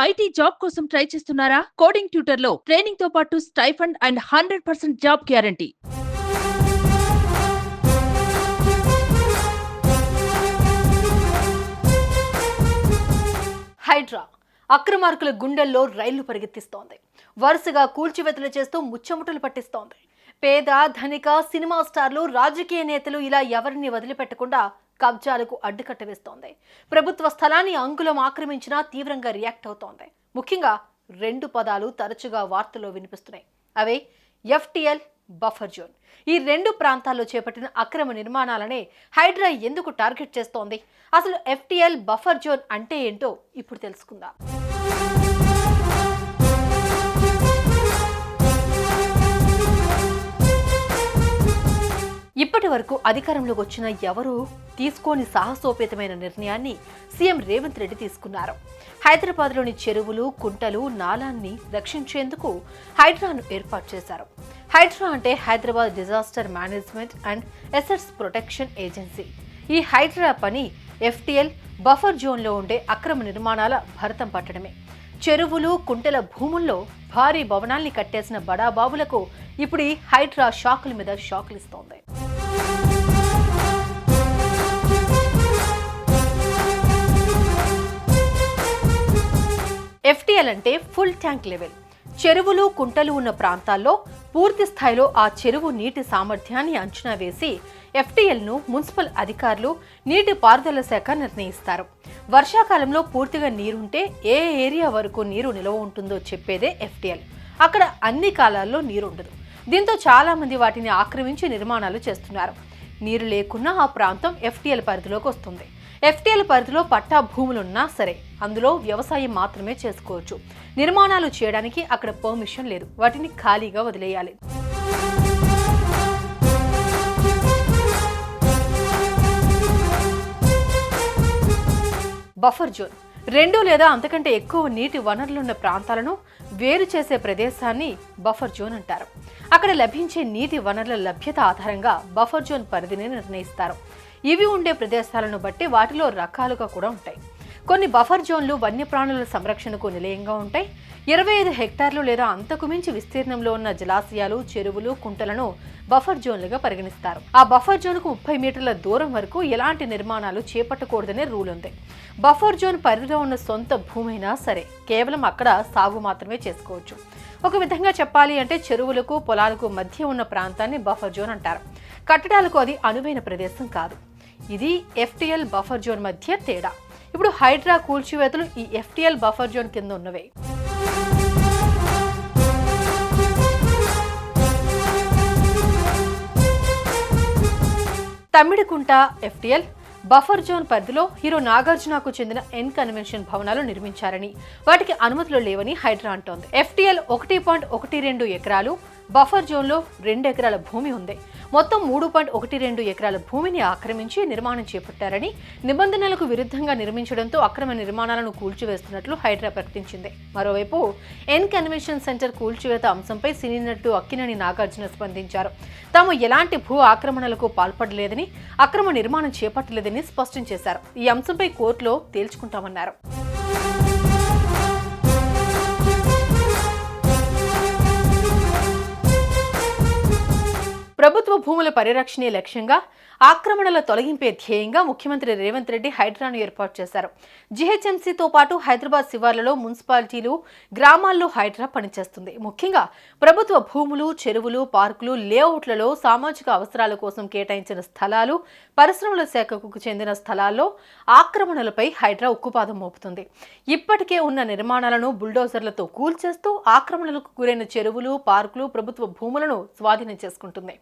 IT job కోసం try చేస్తున్నారా? Coding ట్యూటర్లో ట్రైనింగ్తో పాటు stipend and hundred percent job guarantee. HYDRAA అక్రమార్కుల గుండెల్లో రైళ్ళు పరిగెత్తిస్తోంది. వరుసగా కూల్చివేతలు చేస్తూ ముచ్చముటలు పట్టిస్తోంది. పేద ధనిక సినిమా స్టార్లు రాజకీయ నేతలు ఇలా ఎవరిని వదిలిపెట్టకుండా కబ్జాలకు అడ్డుకట్ట వేస్తోంది. ప్రభుత్వ స్థలాన్ని అంకులం ఆక్రమించినా తీవ్రంగా రియాక్ట్ అవుతోంది. ముఖ్యంగా రెండు పదాలు తరచుగా వార్తల్లో వినిపిస్తున్నాయి. అవే ఎఫ్టిఎల్ బఫర్ జోన్. ఈ రెండు ప్రాంతాల్లో చేపట్టిన అక్రమ నిర్మాణాలనే హైడ్రా ఎందుకు టార్గెట్ చేస్తోంది? అసలు ఎఫ్టిఎల్ బఫర్ జోన్ అంటే ఏంటో ఇప్పుడు తెలుసుకుందాం. ఇప్పటి వరకు అధికారంలోకి వచ్చిన ఎవరు తీసుకోని సాహసోపేతమైన నిర్ణయాన్ని సీఎం రేవంత్ రెడ్డి తీసుకున్నారు. హైదరాబాద్లోని చెరువులు కుంటలు నాలాన్ని రక్షించేందుకు హైడ్రాను ఏర్పాటు చేశారు. హైడ్రా అంటే Hyderabad disaster management and assets protection agency. ఈ హైడ్రా పని ఎఫ్టిఎల్ బఫర్ జోన్లో ఉండే అక్రమ నిర్మాణాల భరతం పట్టడమే. చెరువులు కుంటల భూముల్లో భారీ భవనాల్ని కట్టేసిన బడాబాబులకు ఇప్పుడు ఈ హైడ్రా షాకుల మీద షాకులు ఇస్తోంది ఎఫ్టీఎల్ అంటే ఫుల్ ట్యాంక్ లెవెల్. చెరువులు కుంటలు ఉన్న ప్రాంతాల్లో పూర్తి స్థాయిలో ఆ చెరువు నీటి సామర్థ్యాన్ని అంచనా వేసి ఎఫ్టీఎల్ను మున్సిపల్ అధికారులు నీటి పారుదల శాఖ నిర్ణయిస్తారు. వర్షాకాలంలో పూర్తిగా నీరుంటే ఏ ఏరియా వరకు నీరు నిల్వ ఉంటుందో చెప్పేదే ఎఫ్టీఎల్. అక్కడ అన్ని కాలాల్లో నీరుండదు. దీంతో చాలామంది వాటిని ఆక్రమించి నిర్మాణాలు చేస్తున్నారు. నీరు లేకున్నా ఆ ప్రాంతం ఎఫ్టీఎల్ పరిధిలోకి వస్తుంది. ఎఫ్టీఎల్ పరిధిలో పట్టా భూములున్నా సరే అందులో వ్యవసాయం మాత్రమే చేసుకోవచ్చు. నిర్మాణాలు చేయడానికి అక్కడ పర్మిషన్ లేదు. వాటిని ఖాళీగా వదిలేయాలి. Buffer zone. రెండు లేదా అంతకంటే ఎక్కువ నీటి వనరులున్న ప్రాంతాలను వేరు చేసే ప్రదేశాన్ని బఫర్ జోన్ అంటారు. అక్కడ లభించే నీటి వనరుల లభ్యత ఆధారంగా బఫర్ జోన్ పరిధిని నిర్ణయిస్తారు. ఇవి ఉండే ప్రదేశాలను బట్టి వాటిలో రకాలుగా కూడా ఉంటాయి. కొన్ని బఫర్ జోన్లు వన్యప్రాణుల సంరక్షణకు నిలయంగా ఉంటాయి. ఇరవై ఐదు హెక్టార్లు లేదా అంతకు మించి విస్తీర్ణంలో ఉన్న జలాశయాలు చెరువులు కుంటలను బఫర్ జోన్లుగా పరిగణిస్తారు. ఆ బఫర్ జోన్కు ముప్పై మీటర్ల దూరం వరకు ఎలాంటి నిర్మాణాలు చేపట్టకూడదనే రూల్ ఉంది. బఫర్ జోన్ పరిధిలో ఉన్న సొంత భూమైనా సరే కేవలం అక్కడ సాగు మాత్రమే చేసుకోవచ్చు. ఒక విధంగా చెప్పాలి అంటే చెరువులకు పొలాలకు మధ్య ఉన్న ప్రాంతాన్ని బఫర్ జోన్ అంటారు. కట్టడాలకు అది అనువైన ప్రదేశం కాదు. ఇది ఎఫ్టిఎల్ బఫర్ జోన్ మధ్య తేడా. ఇప్పుడు హైడ్రా కూల్చివేతలు ఈ ఎఫ్టిఎల్ బఫర్ జోన్ కింద ఉన్నవే. తమిడికుంట ఎఫ్టిఎల్ బఫర్ జోన్ పరిధిలో హీరో నాగార్జునకు చెందిన ఎన్ కన్వెన్షన్ భవనాలు నిర్మించారని వాటికి అనుమతులు లేవని హైడ్రా అంటోంది. ఎఫ్టిఎల్ ఒకటి పాయింట్ ఒకటి రెండు ఎకరాలు బఫర్ జోన్లో రెండు ఎకరాల భూమి ఉంది. మొత్తం మూడు పాయింట్ ఒకటి రెండు ఎకరాల భూమిని ఆక్రమించి నిర్మాణం చేపట్టారని నిబంధనలకు విరుద్ధంగా నిర్మించడంతో అక్రమ నిర్మాణాలను కూల్చివేస్తున్నట్లు హైడ్రా ప్రకటించింది. మరోవైపు ఎన్ కన్వెన్షన్ సెంటర్ కూల్చివేత అంశంపై సినీ నటుడు అక్కినేని నాగార్జున స్పందించారు. తాము ఎలాంటి భూ ఆక్రమణలకు పాల్పడలేదని అక్రమ నిర్మాణం చేపట్టలేదని స్పష్టం చేశారు. ఈ అంశంపై కోర్టులో తేల్చుకుంటామన్నారు. ప్రభుత్వ భూముల పరిరక్షణే లక్ష్యంగా ఆక్రమణల తొలగింపే ధ్యేయంగా ముఖ్యమంత్రి రేవంత్ రెడ్డి హైడ్రాను ఏర్పాటు చేశారు. జీహెచ్ఎంసీతో పాటు హైదరాబాద్ శివార్లలో మున్సిపాలిటీలు గ్రామాల్లో హైడ్రా పనిచేస్తుంది. ముఖ్యంగా ప్రభుత్వ భూములు చెరువులు పార్కులు లేఅవుట్లలో సామాజిక అవసరాల కోసం కేటాయించిన స్థలాలు పరిశ్రమల శాఖకు చెందిన స్థలాల్లో ఆక్రమణలపై హైడ్రా ఉక్కుపాదం మోపుతుంది. ఇప్పటికే ఉన్న నిర్మాణాలను బుల్డోజర్లతో కూల్చేస్తూ ఆక్రమణలకు గురైన చెరువులు పార్కులు ప్రభుత్వ భూములను స్వాధీనం చేసుకుంటుంది.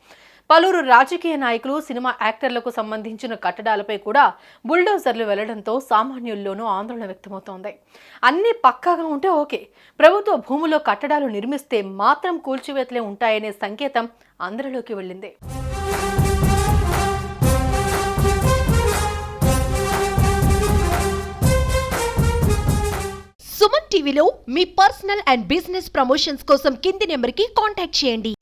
పలువురు రాజకీయ నాయకులు సినిమా యాక్టర్లకు సంబంధించిన కట్టడాలపై కూడా బుల్డోజర్లు వెళ్ళడంతో సామాన్యుల్లోనూ ఆందోళన వ్యక్తమవుతోంది. అన్ని పక్కాగా ఉంటే ఓకే. ప్రభుత్వ భూములో కట్టడాలు నిర్మిస్తే మాత్రం కూల్చివేతలే ఉంటాయనే సంకేతం అందరిలోకి వెళ్ళింది. సుమన్ టీవీలో మీ పర్సనల్ అండ్ బిజినెస్ ప్రమోషన్స్ కోసం కింది నెంబర్కి కాంటాక్ట్ చేయండి.